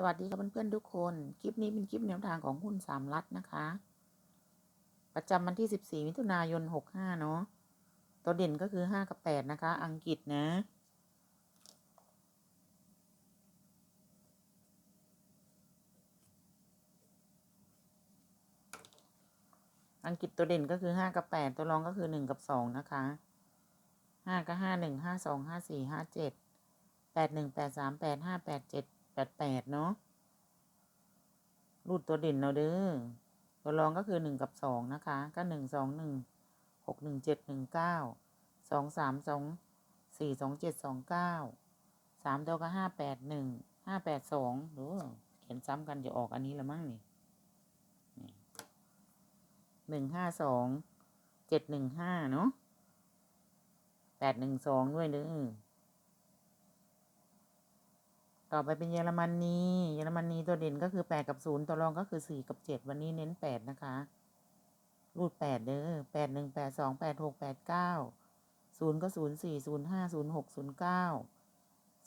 สวัสดีครับเพื่อนๆทุกคน คลิปนี้เป็นคลิปแนวทางของหุ้นสามรัฐนะคะ ประจำวันที่ 14 มิถุนายน 65 เนาะ ตัวเด่นก็คือ 5 กับ 8 นะคะ อังกฤษนะ อังกฤษตัวเด่นก็คือ 5 กับ 8 ตัวรองก็คือ 1 กับ 2 นะคะ 5 กับ 5 1 5 2 5 4 5 7 8 1 8 3 8 5 8 7 8 8เนาะรูดตัวเด่นเราเด้อตัวรองก็คือหนึ่งกับสองนะคะ ก็หนึ่งสองหนึ่งหกหนึ่งเจ็ดหนึ่งเก้าสองสามสองสี่สองเจ็ดสองเก้าสามตัวก็ห้าแปดหนึ่งห้าแปดสองดูเขียนซ้ำกันจะออกอันนี้ละมั้งนี่หนึ่งห้าสองเจ็ดหนึ่งห้าเนาะแปดหนึ่งสองด้วยเด้อ ต่อไปเป็นเยอรมนนีเยอรมนีตัวเด่นก็คือแปดกับศูนย์ตัวรองก็คือสี่กับเจ็ดวันนี้เน้นแปดนะคะรูดแปดเด้อแปดหนึ่งแปดสองแปดหกแปดเก้าศูนย์ก็ศูนย์สี่ศูนย์ห้าศูนย์หกศูนย์เก้า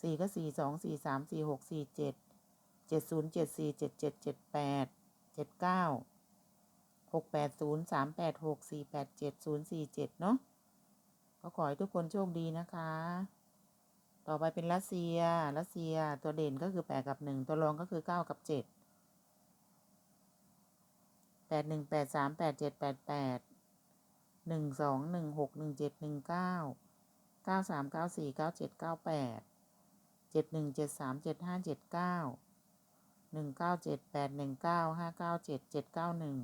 สี่ก็สี่สองสี่สามสี่หกสี่เจ็ดเจ็ดศูนย์เจ็ดสี่เจ็ดเจ็ดเจ็ดแปดเจ็ดเก้าหกแปดศูนย์สามแปดหกสี่แปดเจ็ดศูนย์สี่เจ็ดเนาะก็ขอให้ทุกคนโชคดีนะคะ ต่อไปเป็นรัสเซีย รัสเซียตัวเด่นก็คือแปดกับหนึ่งตัวรองก็คือเก้ากับเจ็ดแปดหนึ่งแปดสามแปดเจ็ดแปดแปดหนึ่งสองหนึ่งหกหนึ่งเจ็ดหนึ่งเก้าเก้าสามเก้าสี่เก้าเจ็ดเก้าแปดเจ็ดหนึ่งเจ็ดสามเจ็ดห้าเจ็ดเก้าหนึ่งเก้าเจ็ดแปดหนึ่งเก้าห้าเก้าเจ็ดเจ็ดเก้าหนึ่ง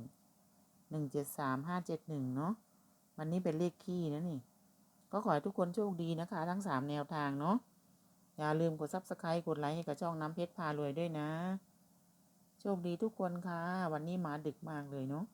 หนึ่งเจ็ดสามห้าเจ็ดหนึ่งเนาะวันนี้เป็นเลขคี่นะนี่ ก็ขอให้ทุกคนโชคดีนะคะ ทั้งสามแนวทางเนาะอย่าลืมกดซับสไครต์กดไลค์ให้กับช่องน้ำเพชรพารวยด้วยนะ โชคดีทุกคนค่ะ วันนี้มาดึกมากเลยเนาะ